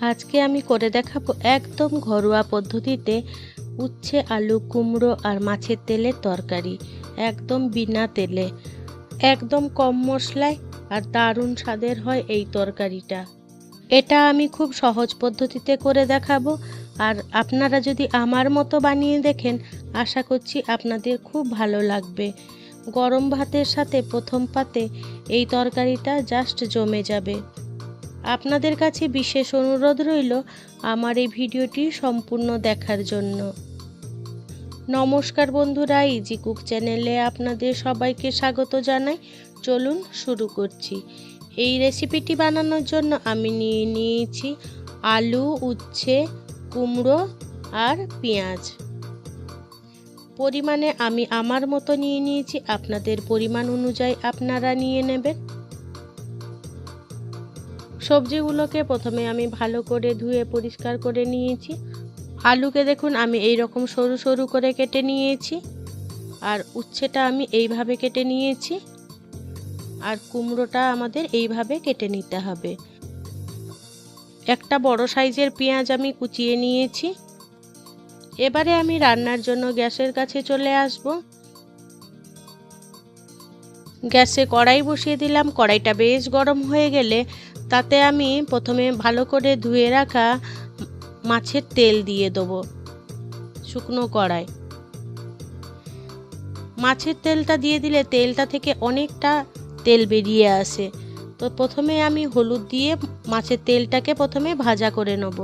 আজকে আমি করে দেখাবো একদম ঘরোয়া পদ্ধতিতে উচ্ছে, আলু, কুমড়ো আর মাছের তেলের তরকারি, একদম বিনা তেলে। একদম কম মশলায় আর দারুণ স্বাদের হয় এই তরকারিটা। এটা আমি খুব সহজ পদ্ধতিতে করে দেখাবো। আর আপনারা যদি আমার মতো বানিয়ে দেখেন, আশা করছি আপনাদের খুব ভালো লাগবে। গরম ভাতের সাথে প্রথম পাতে এই তরকারিটা জাস্ট জমে যাবে। আপনাদের কাছে বিশেষ অনুরোধ রইল আমার এই ভিডিওটি সম্পূর্ণ দেখার জন্য। নমস্কার বন্ধুরা ইজি কুক চ্যানেলে আপনাদের সবাইকে স্বাগত জানাই। চলুন শুরু করছি। এই রেসিপিটি বানানোর জন্য আমি নিয়ে নিয়েছি আলু, উচ্ছে, কুমড়ো আর পেঁয়াজ। পরিমাণে আমি আমার মতো নিয়ে নিয়েছি। আপনাদের পরিমাণ অনুযায়ী আপনারা নিয়ে নেবেন। সবজিগুলোকে প্রথমে আমি ভালো করে ধুয়ে পরিষ্কার করে নিয়েছি। আলুকে দেখুন আমি এই রকম সরু সরু করে কেটে নিয়েছি। আর উচ্ছেটা আমি এইভাবে কেটে নিয়েছি। আর কুমড়োটা আমাদের এইভাবে কেটে নিতে হবে। একটা বড় সাইজের পেঁয়াজ আমি কুচিয়ে নিয়েছি। এবারে আমি রান্নার জন্য গ্যাসের কাছে চলে আসব। গ্যাসে কড়াই বসিয়ে দিলাম। কড়াইটা বেশ গরম হয়ে গেলে তাতে আমি প্রথমে ভালো করে ধুয়ে রাখা মাছের তেল দিয়ে দেবো শুকনো কড়াই। মাছের তেলটা দিয়ে দিলে তেলটা থেকে অনেকটা তেল বেরিয়ে আসে। তো প্রথমে আমি হলুদ দিয়ে মাছের তেলটাকে প্রথমে ভাজা করে নেব।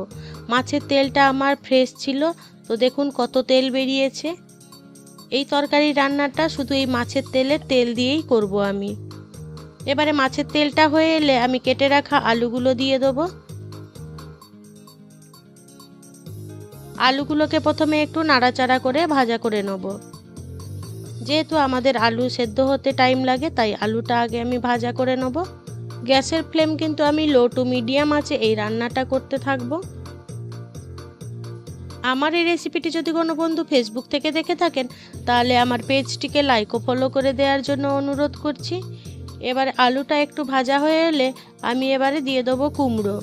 মাছের তেলটা আমার ফ্রেশ ছিল, তো দেখুন কত তেল বেরিয়েছে। এই তরকারি রান্নাটা শুধু এই মাছের তেলের তেল দিয়েই করব আমি। এবারে মাছের তেলটা হয়ে এলে আমি কেটে রাখা আলুগুলো দিয়ে দেবো। আলুগুলোকে প্রথমে একটু নাড়াচাড়া করে ভাজা করে নেব। যেহেতু আমাদের আলু সেদ্ধ হতে টাইম লাগে, তাই আলুটা আগে আমি ভাজা করে নেব। গ্যাসের ফ্লেম কিন্তু আমি লো টু মিডিয়াম আছে, এই রান্নাটা করতে থাকব। আমার এই রেসিপিটি যদি কোনো বন্ধু ফেসবুক থেকে দেখে থাকেন, তাহলে আমার পেজটিকে লাইক ও ফলো করে দেওয়ার জন্য অনুরোধ করছি। এবার আলুটা একটু ভাজা হয়ে এলে আমি এবারে দিয়ে দেবো কুমড়ো।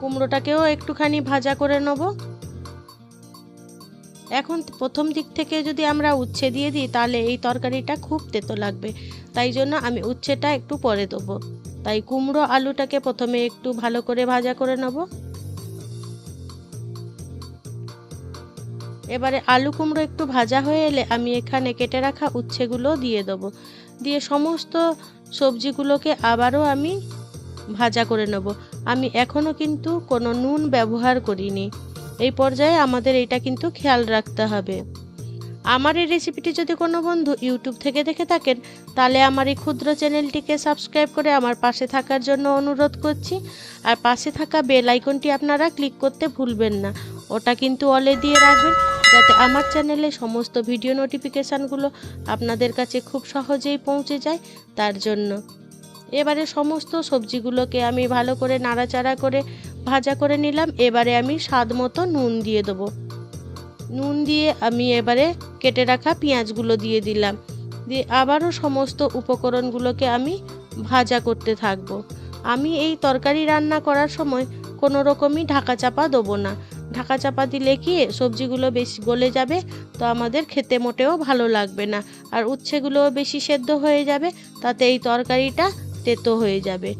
কুমড়োটাকেও একটুখানি ভাজা করে নেব। এখন প্রথম দিক থেকে যদি আমরা উচ্ছে দিয়ে দিই, তাহলে এই তরকারিটা খুব তেতো লাগবে। তাই জন্য আমি উচ্ছেটা একটু পরে দেবো। তাই কুমড়ো আলুটাকে প্রথমে একটু ভালো করে ভাজা করে নেব। এবারে আলু কুমড়ো একটু ভাজা হয়ে এলে আমি এখানে কেটে রাখা উচ্ছেগুলো দিয়ে দেবো। দিয়ে সমস্ত সবজিগুলোকে আবারও আমি ভাজা করে নেব। আমি এখনও কিন্তু কোনো নুন ব্যবহার করিনি। এই পর্যায়ে আমাদের এটা কিন্তু খেয়াল রাখতে হবে। আমার এই রেসিপিটি যদি কোনো বন্ধু ইউটিউব থেকে দেখে থাকেন, তাহলে আমার এই ক্ষুদ্র চ্যানেলটিকে সাবস্ক্রাইব করে আমার পাশে থাকার জন্য অনুরোধ করছি। আর পাশে থাকা বেল আইকনটি আপনারা ক্লিক করতে ভুলবেন না। ওটা কিন্তু অলে দিয়ে রাখবেন। যাতে আমার চ্যানেলে সমস্ত ভিডিও নোটিফিকেশানগুলো আপনাদের কাছে খুব সহজেই পৌঁছে যায়, তার জন্য। এবারে সমস্ত সবজিগুলোকে আমি ভালো করে নাড়াচাড়া করে ভাজা করে নিলাম। এবারে আমি স্বাদ মতো নুন দিয়ে দেবো। নুন দিয়ে আমি এবারে কেটে রাখা পেঁয়াজগুলো দিয়ে দিলাম। দিয়ে আবারও সমস্ত উপকরণগুলোকে আমি ভাজা করতে থাকব। আমি এই তরকারি রান্না করার সময় কোনো রকমই ঢাকা চাপা দেবো না। ঢাকা চাপা দিলে কি সবজিগুলো বেশি গলে যাবে? তো আমাদের খেতে মোটেও ভালো লাগবে না। আর উচ্ছেগুলোও বেশি সেদ্ধ হয়ে যাবে, তাতে এই তরকারিটা তেতো হয়ে যাবে।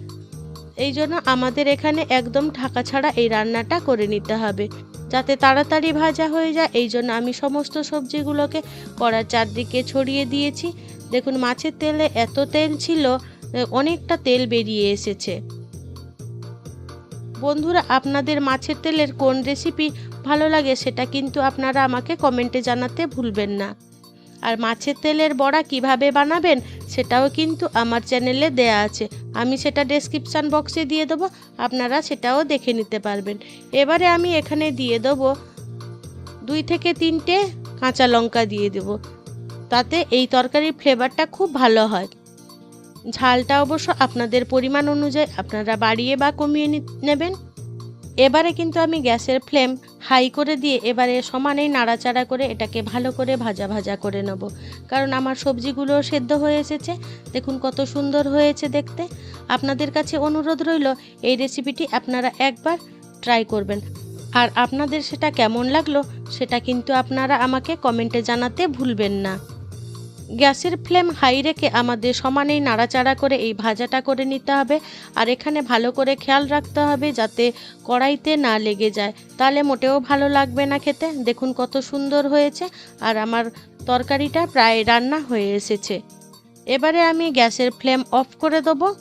এই জন্য আমাদের এখানে একদম ঢাকা ছাড়া এই রান্নাটা করে নিতে হবে। যাতে তাড়াতাড়ি ভাজা হয়ে যায়, এই জন্য আমি সমস্ত সবজিগুলোকে কড়ার চারদিকে ছড়িয়ে দিয়েছি। দেখুন, মাছের তেলে এত তেল ছিল অনেকটা তেল বেরিয়ে এসেছে। বন্ধুরা, আপনাদের মাছের তেলের কোন রেসিপি ভালো লাগে সেটা কিন্তু আপনারা আমাকে কমেন্টে জানাতে ভুলবেন না। আর মাছের তেলের বড়া কীভাবে বানাবেন সেটাও কিন্তু আমার চ্যানেলে দেয়া আছে। আমি সেটা ডেসক্রিপশান বক্সে দিয়ে দেবো, আপনারা সেটাও দেখে নিতে পারবেন। এবারে আমি এখানে দিয়ে দেবো দুই থেকে তিনটে কাঁচা লঙ্কা দিয়ে দেবো। তাতে এই তরকারির ফ্লেভারটা খুব ভালো হয়। ঝালটা অবশ্য আপনাদের পরিমাণ অনুযায়ী আপনারা বাড়িয়ে বা কমিয়ে নেবেন। এবারে কিন্তু আমি গ্যাসের ফ্লেম হাই করে দিয়ে এবারে সমানেই নাড়াচাড়া করে এটাকে ভালো করে ভাজা ভাজা করে নেব। কারণ আমার সবজিগুলো সেদ্ধ হয়ে এসেছে। দেখুন কত সুন্দর হয়েছে দেখতে। আপনাদের কাছে অনুরোধ রইল, এই রেসিপিটি আপনারা একবার ট্রাই করবেন। আর আপনাদের সেটা কেমন লাগল, সেটা কিন্তু আপনারা আমাকে কমেন্টে জানাতে ভুলবেন না। গ্যাসের ফ্লেম হাই রেখে আমাদের সমানেই নাড়াচাড়া করে এই ভাজাটা করে নিতে হবে। আর এখানে ভালো করে খেয়াল রাখতে হবে যাতে কড়াইতে না লেগে যায়। তাহলে মোটেও ভালো লাগবে না খেতে। দেখুন কত সুন্দর হয়েছে। আর আমার তরকারিটা প্রায় রান্না হয়ে এসেছে। এবারে আমি গ্যাসের ফ্লেম অফ করে দেবো।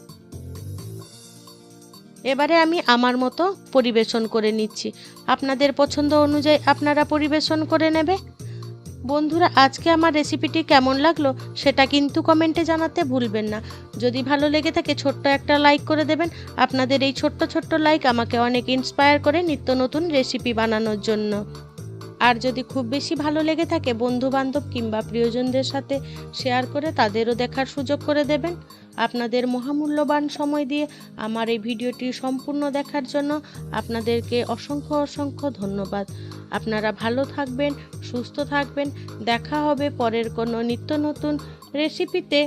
এবারে আমি আমার মতো পরিবেশন করে নিচ্ছি। আপনাদের পছন্দ অনুযায়ী আপনারা পরিবেশন করে নেবে। বন্ধুরা, আজকে আমার রেসিপিটি কেমন লাগল সেটা কিন্তু কমেন্টে জানাতে ভুলবেন না। যদি ভালো লেগে থাকে, ছোট্ট একটা লাইক করে দেবেন। আপনাদের এই ছোট্ট ছোট্ট লাইক আমাকে অনেক ইন্সপায়ার করে নিত্য নতুন রেসিপি বানানোর জন্য। আর যদি খুব বেশি ভালো লেগে থাকে বন্ধু বান্ধব কিংবা প্রিয়জনদের সাথে শেয়ার করে তাদেরও দেখার সুযোগ করে দেবেন। আপনাদের মহামূল্যবান সময় দিয়ে আমার এই ভিডিওটি সম্পূর্ণ দেখার জন্য আপনাদেরকে অসংখ্য অসংখ্য ধন্যবাদ। আপনারা ভালো থাকবেন, সুস্থ থাকবেন। দেখা হবে পরের কোনো নিত্য নতুন রেসিপিতে